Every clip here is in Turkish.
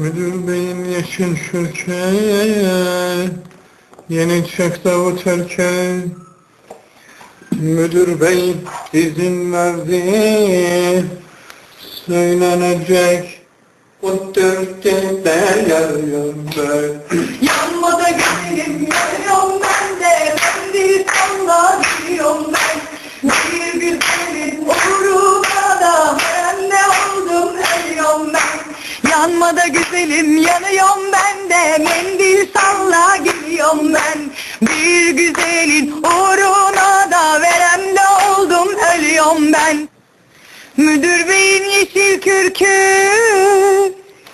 Müdür beyim yeşil şürke, yeni çek davut erke. Müdür bey izin verdi, söylenecek. Bu dörtte de yarıyor. Yanmada güzelim yanıyorum ben de. Mendil salla gidiyorum ben. Bir güzelin uğruna da Verem de oldum ölüyorum ben. Müdür beyin yeşil kürkü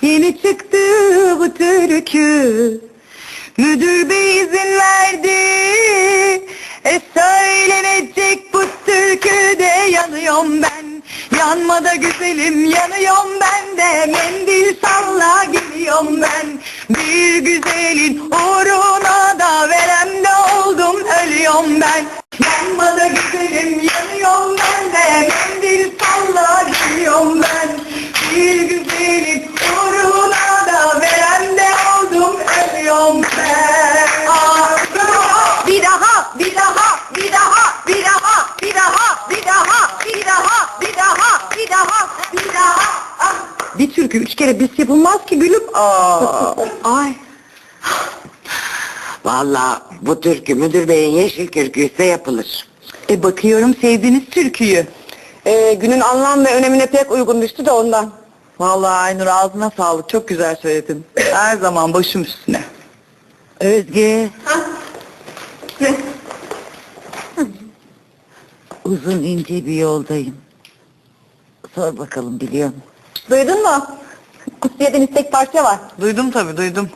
Yeni çıktı bu türkü. Müdür bey izin verdi Yanmada güzelim yanıyorum ben de. Mendil salla geliyorum ben. Bir güzelin uğruna da verem de oldum ölüyorum ben. Yanmada güzelim yanıyorum ben de. Mendil salla geliyorum ben. Bir güzelin uğruna da verem de oldum ölüyorum ben. Aa, Bir daha, bir daha, bir daha, bir daha, bir daha, bir daha, bir daha, bir daha daha, bir daha. Ah. Bir türkü üç kere bis yapılmaz ki gülüm. Aa. Ay. Vallahi bu türkü müdür beyin yeşil kürküyse yapılır. E bakıyorum sevdiğiniz türküyü. Ee, günün anlam ve önemine pek uygun düştü de ondan. Vallahi Aynur ağzına sağlık. Çok güzel söyledin. Her zaman başım üstüne. Özge. Uzun ince bir yoldayım. Sor bakalım biliyor musun? Duydun mu? Kutsiye'den istek parça var. Duydum tabii duydum.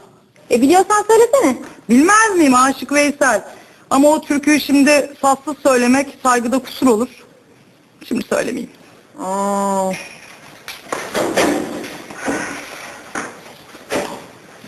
E biliyorsan söylesene. Bilmez miyim Aşık Veysel? Ama o türküyü şimdi sassız söylemek saygıda kusur olur. Şimdi söylemeyeyim. Aa,